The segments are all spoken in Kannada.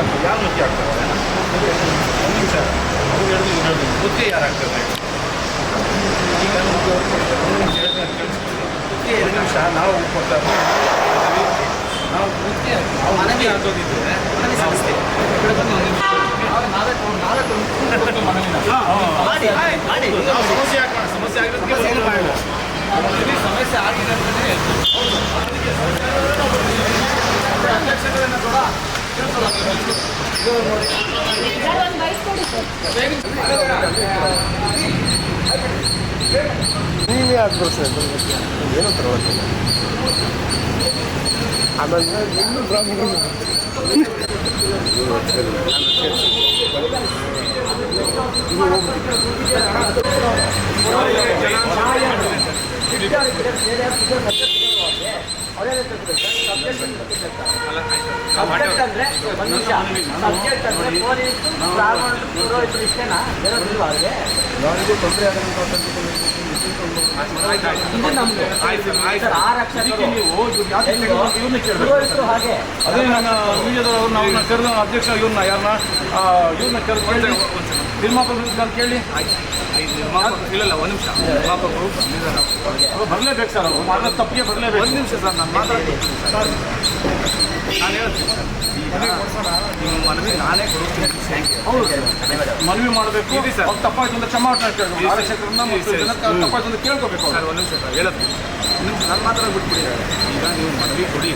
ಆಗ್ತದೆ ಯಾರು ಮುಖ್ಯ ಆಗ್ತದೆ ಒಂದು ನಿಮಿಷ ಅವ್ರು ಹೇಳಿದ್ರು ಇವ್ರು ಹೇಳಿದ್ರು ಬುದ್ಧಿ ಯಾರು ಆಗ್ತದೆ ಈಗ ಬುದ್ಧಿ ಎರಡು ನಿಮಿಷ ನಾವು ಕೊಡ್ತಾ ನಾವು ಬುದ್ಧಿ ನಾವು ಮನವಿ ಆಗೋದಿದ್ರೆ ಸಮಸ್ಯೆ ಆಗೋಣ ಸಮಸ್ಯೆ ಆಗಿರೋದಕ್ಕೆ ಸಮಸ್ಯೆ ಆಗಿದೆ ಅಂತಲೇ ಅಧ್ಯಕ್ಷತೆಯನ್ನು ಕೂಡ ಸರ್ ನೀವೇ ಆಗ್ಬೋದು ಸರ್ ಏನೋ ಆಮೇಲೆ ಇನ್ನೂ ಸಬ್ಜೆಕ್ಟ್ ಅಂದ್ರೆ ಒಂದು ನಿಮಿಷ. ಸಬ್ಜೆಕ್ಟ್ ಅಂದ್ರೆ ಪೊಲೀಸ್ ಬ್ರಾಹ್ಮಣರು ಪುರೋಹಿತರು ಇಷ್ಟೇನಾ? ಅವ್ರಿಗೆ ಯಾರಿಗೂ ತೊಂದರೆ ಆಗದಂತ ಇದು ನಮ್ದು. ಸರ್ ಆರು ಅಕ್ಷರ ನೀವು ಇವ್ರನ್ನ ಕೇಳಬೇಕು. ಪುರೋಹಿತರು ಹಾಗೆ. ಅದೇ ನನ್ನ ಮೀಡಿಯಾದವರು ನಾವು ಕರೆದ ಅಧ್ಯಕ್ಷ ಇವ್ರನ್ನ ಯಾರನ್ನ ಇವ್ರನ್ನ ಕರೆದು ಕೇಳಿ. ನಿರ್ಮಾಪಕರು ಇಲ್ಲ ಒಂದು ನಿಮಿಷ ಸರ್ ಅವರು ತಪ್ಪಿಗೆ ಬರಲೇಬೇಕು ಒಂದು ನಿಮಿಷ ಸರ್ ನಾನು ಮಾತಾಡ್ತೀನಿ ನಾನು ಹೇಳ್ತೀನಿ ಸರ್ ಈಗ ನಿಮ್ಮ ಮನವಿ ನಾನೇ ಕೊಡುತ್ತೇನೆ ಹೌದು ಮನವಿ ಮಾಡಬೇಕು ಸರ್. ತಪ್ಪಾಯ್ತು ಅಂತ ಕ್ಷಮಾಪಣೆ. ತಪ್ಪಾಯ್ತು ಕೇಳ್ಕೋಬೇಕು ಸರ್ ಒಂದು ನಿಮಿಷ ಸರ್ ಹೇಳೋದು ಒಂದು ನನ್ನ ನಾನು ಮಾತ್ರ ಬಿಟ್ಬಿಡಿ. ಈಗ ನೀವು ಮನವಿ ಕೊಡಿ.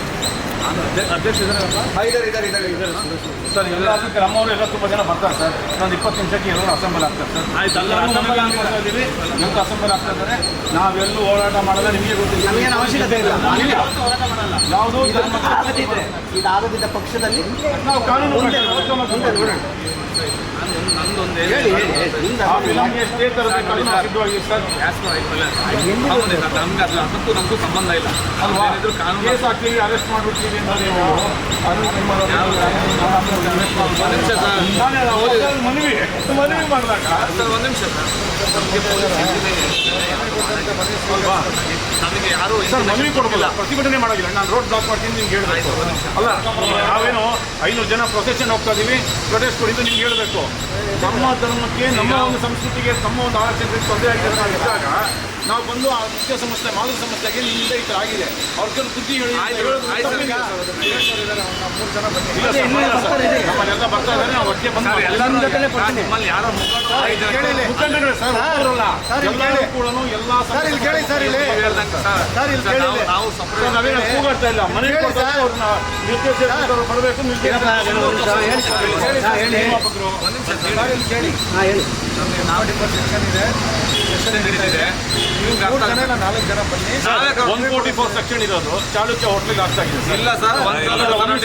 ನಾನು ಅಧ್ಯ- ಅಧ್ಯಕ್ಷ ಇದ್ದಾರೆ ಸರ್ ಎಲ್ಲ ನಮ್ಮವರು ಎಲ್ಲ ತುಂಬ ಜನ ಬರ್ತಾರೆ ಸರ್. ಒಂದು ಇಪ್ಪತ್ತು ನಿಮಿಷಕ್ಕೆ ಎಲ್ಲರೂ ಅಸೆಂಬಲ್ ಆಗ್ತಾರೆ ಸರ್. ಆಯ್ತು, ಅಲ್ಲ, ಮನವಿ ಮಾಡ್ತಾ ಇದ್ದೀವಿ ಇವತ್ತು ಅಸೆಂಬಲ್ ಆಗ್ತಾ ಇದ್ದಾರೆ? ನಾವೆಲ್ಲೂ ಹೋರಾಟ ಮಾಡಲ್ಲ ನಿಮಗೆ ಗೊತ್ತಿಲ್ಲ. ನಮಗೇನು ಅವಶ್ಯಕತೆ ಇಲ್ಲ. ಇಲ್ಲ. ಯಾವುದೋ ಧರ್ಮ ಆಗದಿದ್ರೆ ಇದಾಗದಿದ್ದ ಪಕ್ಷದಲ್ಲಿ. ನಾವು ಕಾನೂನು ಪ್ರಕಾರ ನಮ್ಗೆ ಅದಕ್ಕೂ ನಮಗೂ ಸಂಬಂಧ ಇಲ್ಲ. ಅಲ್ವಾ? ಅರೆಸ್ಟ್ ಕಾನೂನು ಅರೆಸ್ಟ್ ಮಾಡ್ಬಿಡ್ತೀವಿ ಮನವಿ ಮನವಿ ಮಾಡಿದಾಗ ಸರ್ ಒಂದು ನಿಮಿಷ ಯಾರು ಸರ್ ಮನವಿ ಕೊಡೋದಿಲ್ಲ ಪ್ರತಿಭಟನೆ ಮಾಡೋದಿಲ್ಲ ನಾನು ರೋಡ್ ಬ್ಲಾಕ್ ಮಾಡ್ತೀನಿ ನಿಮ್ಗೆ ಹೇಳಬೇಕು ಅಲ್ಲ ನಾವೇನು ಐನೂರು ಜನ ಪ್ರೊಸೆಷನ್ ಹೋಗ್ತಾ ಇದೀವಿ ಪ್ರೊಟೆಸ್ಟ್ ಕೊಡಿದ್ದು ನಿಮ್ಗೆ ಹೇಳ್ಬೇಕು ನಮ್ಮ ಧರ್ಮಕ್ಕೆ ನಮ್ಮ ಒಂದು ಸಂಸ್ಕೃತಿಗೆ ನಮ್ಮ ಒಂದು ಆಚರಣೆಗೆ ತೊಂದರೆ ಆಗಿದೆ ಇದ್ದಾಗ ನಾವು ಬಂದು ಆ ಮುಖ್ಯ ಸಮಸ್ಯೆ ಮಾದರಿ ಸಮಸ್ಯೆಗೆ ನಿಮ್ಮಿಂದ ಈ ಥರ ಆಗಿದೆ ಅವ್ರ ಕೆಲವು ಬುದ್ಧಿ ಹೇಳಿ ಮೂರು ಬರಲ್ಲ ಬರ್ತಾರೆ. ನಮ್ಮಲ್ಲೆಲ್ಲ ಬರ್ತಾ ಇದ್ದಾರೆ ನಾವು ಬಂದು ಎಲ್ಲರ ಜೊತೆಲೇ ಕೊಡ್ತೀನಿ. ನಿಮ್ಮಲ್ಲಿ ಯಾರೋ ಮುಖಂಡರು ಸರ್ ಒಬ್ಬರಲ್ಲ. ಎಲ್ಲರೂ ಕೂಡ ಎಲ್ಲಾ ಸರ್ ಇಲ್ಲಿ ಕೇಳಿ ಸರ್ ಇಲ್ಲಿ ಸರ್ ಸರ್, ಸರ್, ಕೇಳಿ ನಾವು-. ನಾವು ಸರ್, ನಾವೇನು ಕೂಗಾಡ್ತಾ ಇಲ್ಲ ಮನೆ ಹೇಳಿ ಕೊಡ್ತಾರೆ ಸರ್. ಅವ್ರನ್ನ ನಿರ್ದೇಶಕರು ಬರಬೇಕು ಏನಪ್ಪ, ಹೇಳಿ ಸರ್, ಹೇಳಿ ಸರ್, ಹೇಳಿ. ಒಂದು ನಿಮಿಷ ಹೇಳಿ. ಹಾಂ ಹೇಳಿ ನಮಗೆ ನಾವು ಸೆಕ್ಷನ್ ಇದೆ. ಸೆಕ್ಷನ್ ಹಿಡಿದಿದೆ ನಿಮ್ಗೆ ಅರ್ಥ ಮೂರು ಜನ ಆಗುತ್ತೆ. ಇಲ್ಲ ನಾಲ್ಕು ಜನ ಬನ್ನಿ. ನಾವೇ ಒನ್ ಫೋರ್ಟಿ ಫೋರ್ ಸೆಕ್ಷನ್ ಇರೋದು ಚಾಲುಕ್ಯ ಹೋಟ್ಲಿಗೆ ಆಗ್ತಾ ಇದೆ. ಇಲ್ಲ ಸರ್ ಒಂದು ಒಂದು ಒಂದು ನಿಮಿಷ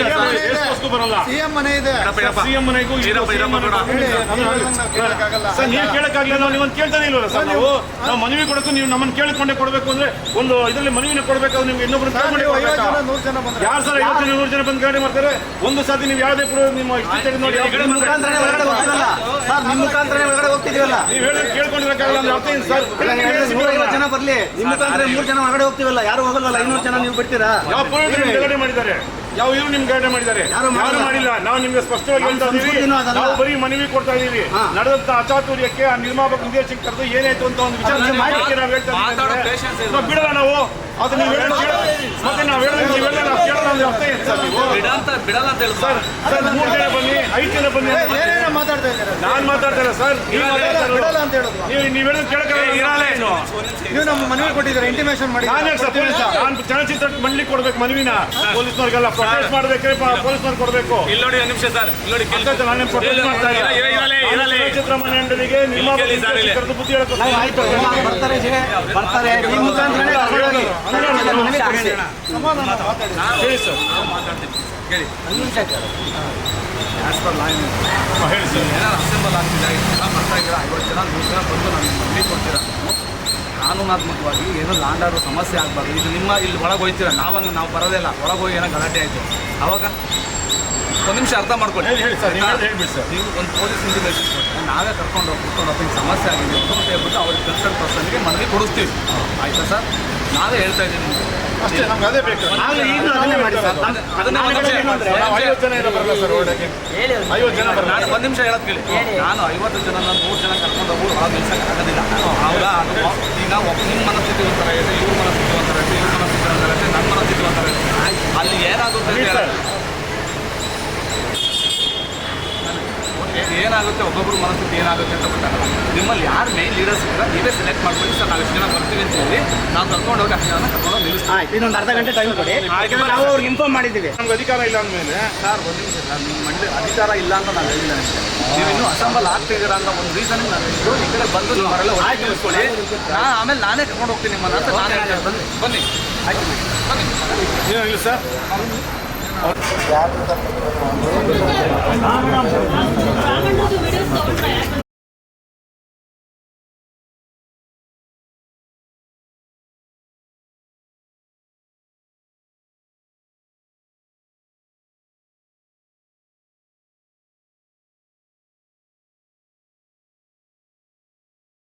ನಿಮಿಷ ಬರಲ್ಲ. ಸಿಎಂ ಮನೆ ಇದೆ. ಇರಪ್ಪ, ಇರಪ್ಪ. ಸಿಎಂ ಮನೆಗೂ ಸರ್ ನೀವು ಕೇಳಕ್ಕಾಗಲಿಲ್ಲ ನಾವು ನೀವೊಂದು ಕೇಳ್ತಾನೆ ಇಲ್ವಲ್ಲ ಸರ್? ನಾವು ನಾವು ಮನವಿ ಕೊಡಕ್ಕೂ ನೀವು ನಮ್ಮನ್ನು ಕೇಳಿಕೊಂಡೆ ಕೊಡಬೇಕು ಅಂದ್ರೆ ಒಂದು ಇದರಲ್ಲಿ ಮನವಿನ ಕೊಡಬೇಕು ನಿಮ್ಗೆ ಇನ್ನೊಬ್ರು ನೀವು ಐವತ್ತು ಕೊಡ್ಬೇಕಾ? ಜನ ನೂರು ಜನ ಬಂದ್ರೆ. ಯಾರು ಸರ್ ಐವತ್ತು ಜನ ನೂರು ಜನ ಬಂದು ಗಾಡಿ ಮಾಡ್ತಾರೆ? ಒಂದು ಸಾರಿ ನೀವು ಯಾವುದೇ ಪುರ ನಿಮ್ಮ ಇಷ್ಟ ನೋಡಿ ಯಾವ ಹೋಗ್ತಿದೀವಲ್ಲ ನೂರೈವತ್ತು ಜನ ಬರ್ಲಿ. ನಿಮ್ಮ ಮುಖಾಂತರ ಮೂರು ಜನ ಹೊರಗಡೆ ಹೋಗ್ತೀವಲ್ಲ ಯಾರು ಹೋಗಲ್ವಲ್ಲ? ಐನೂರು ಜನ ನೀವು ಬಿಡ್ತೀರಾ? ಯಾವ ಗಲಾಟೆ ಮಾಡಿದ್ದಾರೆ? ಯಾವ ಇವರು ನಿಮ್ಗೆ ಗಲಾಟೆ ಮಾಡಿದ್ದಾರೆ? ಯಾರು ಮಾಡಿಲ್ಲ. ನಾವು ನಿಮ್ಗೆ ಸ್ಪಷ್ಟವಾಗಿ ಹೇಳ್ತಾ ಇದೀವಿ ನಾವು ಬರೀ ಮನವಿ ಕೊಡ್ತಾ ಇದೀವಿ. ನಡೆದಂತ ಅಚಾತುರ್ಯಕ್ಕೆ ಆ ನಿರ್ಮಾಪಕ ನಿರ್ದೇಶಕ ಕರೆದು ಏನಾಯ್ತು ಅಂತ ಒಂದು ವಿಚಾರ ಮಾಡಿ. ನಾವು ಹೇಳ್ತಾ ಬಿಡಲ್ಲ ನಾವು. ಅದು ನೀವು ಮತ್ತೆ ನಾವು ಹೇಳಿದ್ರೆ ನೀವು ಹೇಳೋದು ನಾವು ಅಂತ ಅಂದ್ರೆ ಅರ್ಥ ಏನು ಸರ್ ನೀವು. ಬಿಡಂತ ಬಿಡಲ್ಲ ಅಂತ ಹೇಳಿ ಸರ್ ಸರ್ ಮೂರು ಜನ ಬನ್ನಿ ಐದು ಜನ ಬನ್ನಿ ಏನೇನೋ ಮಾತಾಡ್ತಾ ಇದ್ದಾರೆ? ನಾನು ಮಾತಾಡ್ತಾ ಇಲ್ಲ ಸರ್. ಬಿಡಲ್ಲ ಅಂತ ಹೇಳೋದು. ನೀವು ನೀವು ಹೇಳೋದು ಕೇಳಕ್ಕಾಗಲ್ಲ ಇರಲ್ಲ ಏನು ನೀವು ನಮ್ಮ ಮನವಿ ಕೊಟ್ಟಿದ್ದೀರಾ? ಇಂಟಿಮೇಷನ್ ಮಾಡಿ ನಾನು ಸರ್ ಪೊಲೀಸ್ ನಾನು ಚಲನಚಿತ್ರ ಮಂಡಳಿ ಕೊಡ್ಬೇಕು ಮನವಿನ. ಪೊಲೀಸ್ನವ್ರಿಗೆಲ್ಲ ಪ್ರೊಟೆಸ್ಟ್ ಮಾಡ್ಬೇಕಾದ್ರೆ ಪೊಲೀಸ್ನವ್ರು ಕೊಡ್ಬೇಕು. ಇಲ್ಲಿ ನೋಡಿ ಒಂದು ನಿಮಿಷ ಸರ್. ಇಲ್ಲಿ ನೋಡಿ ಕೆಲಸ ನಾನು ಪ್ರೊಟೆಸ್ಟ್ ಮಾಡ್ತಾ ಇಲ್ಲ. ಚಲನಚಿತ್ರ ಮಂಡಳಿಗೆ ನಿಮ್ಮ ಬುದ್ಧಿ ಹೇಳಕ್ಕೆ ಬರ್ತಾರೆ ಬರ್ತಾರೆ. ನಿಮ್ಮ ಮುಖಾಂತರನೇ ಮನೆ ಆಸ್ ಪರ್ ಲಾ ಹೇಳಿ ಸರ್ ಏನಾರು ಅಸೆಂಬಲ್ ಆಗ್ತಿದೆ ಜನ ಬರ್ತಾ ಇದ್ದೀರಾ ಐವತ್ತು ಜನ ನೂರು ಜನ ಬಂದು ನಮಗೆ ಮನವಿ ಕೊಡ್ತೀರಾ ಕಾನೂನಾತ್ಮಕವಾಗಿ ಏನೋ ಲಾಂಡಾರು ಸಮಸ್ಯೆ ಆಗಬಾರ್ದು ಇದು ನಿಮ್ಮ ಇಲ್ಲಿ ಒಳಗೆ ಹೋಯ್ತೀರ ನಾವಂಗ ನಾವು ಬರೋದೇ ಇಲ್ಲ ಒಳಗೆ ಹೋಗಿ ಏನೋ ಗಲಾಟೆ ಆಯಿತು ಅವಾಗ ಒಂದು ನಿಮಿಷ ಅರ್ಥ ಮಾಡ್ಕೊಳ್ಳಿ ಹೇಳಿ ಸರ್ ನೀವು ಹೇಳ್ಬಿಡಿ ಸರ್ ನೀವು ಒಂದು ಪೊಲೀಸ್ ಇಂಟಿಮೇಷನ್ ಕೊಟ್ಟರೆ ನಾವೇ ಕರ್ಕೊಂಡು ಹೋಗಿ ಸಮಸ್ಯೆ ಆಗಿದೆ. ಅಂತ ಹೇಳ್ಬಿಟ್ಟು ಅವ್ರಿಗೆ ಕನ್ಸರ್ಟ್ ಪರ್ಸನ್ಗೆ ಮನವಿ ಕೊಡಿಸ್ತೀವಿ. ಆಯ್ತಾ ಸರ್? ನಾವೇ ಹೇಳ್ತಾ ಇದ್ದೀನಿ ಅಷ್ಟೇ ನಮ್ಗೆ ಅದೇ ಬೇಕು. ಆಗ್ಲೇ ಈಗಲೂ ಅದನ್ನೇ ಮಾಡಿ ಸರ್ ನಾನು- ಅದನ್ನೇ ಒಂದು ನಿಮಿಷ ಏನಂದ್ರೆ- ಐವತ್ತು ಜನ ಏನೋ ಬರಲ್ಲ ಸರ್ ಓಡಕ್ಕೆ ಐವತ್ತು ಜನ ಬರಲ್ಲ ನಾನು ಒಂದು ನಿಮಿಷ ಹೇಳೋದು ಕೇಳಿ. ನಾನು ಐವತ್ತು ಜನ ನೂರು ಜನ ಕರ್ಕೊಂಡು ಊರು ಒಳಗೆ ನಿಲ್ಸಕ್ಕೆ ಆಗೋದಿಲ್ಲ. ಹೌದಾ. ಈಗ ಒಬ್ಬ ನಿಮ್ಮ ಮನಸ್ಥಿತಿ ಒಂಥರ ಇದೆ ಇವ್ರ ಮನಸ್ಥಿತಿ ಒಂಥರ ಇದೆ ಇವ್ರ ಮನಸ್ಥಿತಿ ಒಂಥರ ಇದೆ ನನ್ನ ಮನಸ್ಥಿತಿ ಒಂಥರ ಇದೆ. ಅಲ್ಲಿ ಏನಾಗುತ್ತೆ ಅಂತ ಸರ್. ಹೇಳೋದು. ಏ- ಏನಾಗುತ್ತೆ ಒಬ್ಬೊಬ್ರು ಮನಸ್ಥಿತಿ ಏನಾಗುತ್ತೆ ಅಂತ ಗೊತ್ತಾಗಲ್ಲ. ನಿಮ್ಮಲ್ಲಿ ಯಾರು ಮೇನ್ ಲೀಡರ್ಸ್ ಇದ್ದಾರೆ ನೀವೇ ಸೆಲೆಕ್ಟ್ ಮಾಡ್ಕೊಳ್ಳಿ. ಸರ್ ನಾವು ಎಷ್ಟು ಜನ ಬರ್ತೀವಿ ಅಂತ ಹೇಳಿ ನಾವು ಕರ್ಕೊಂಡು ಹೋಗಿ ಅಷ್ಟು ಜನ ಕರ್ಕೊಂಡು ನಿಲ್ಲಿಸ್ತೀವಿ. ಆಯ್ತು ಇನ್ನೊಂದು ಅರ್ಧ ಗಂಟೆ ಟೈಮ್ ಕೊಡಿ. ಯಾಕಂದ್ರೆ ನಾವು ಅವ್ರಿಗೆ ಇನ್ಫಾರ್ಮ್ ಮಾಡಿದ್ದೀವಿ. ನಮ್ಗೆ ಅಧಿಕಾರ ಇಲ್ಲ ಅಂದಮೇಲೆ. ಸರ್ ಒಂದು ನಿಮಿಷ ಸರ್ ನಿಮ್ಮ ಮಂಡಳಿ ಅಧಿಕಾರ ಇಲ್ಲ ಅಂತ ನಾನು ಹೇಳಿಲ್ಲ ನಿಮಗೆ. ನೀವು ಇನ್ನೂ ಅಸೆಂಬಲ್ ಆಗ್ತಿದ್ದೀರಾ ಅಂತ ಒಂದು ರೀಸನ್ ನಾನು ಹೇಳಿದ್ದು. ಈ ಕಡೆ ಬಂದು ನಿಮ್ಮವರೆಲ್ಲ ಒಳಗೆ ನಿಲ್ಲಿಸ್ಕೊಳ್ಳಿ ನಾನು ಆಮೇಲೆ ನಾನೇ ಕರ್ಕೊಂಡು ಹೋಗ್ತೀನಿ ನಿಮ್ಮನ್ನ ಅಂತ ನಾನು ಹೇಳ್ತೇನೆ. ಬನ್ನಿ ಆಯ್ತು ಬನ್ನಿ. ಏನಾಗಲಿ ಇಲ್ಲ ಸರ್ జాగ్రత్త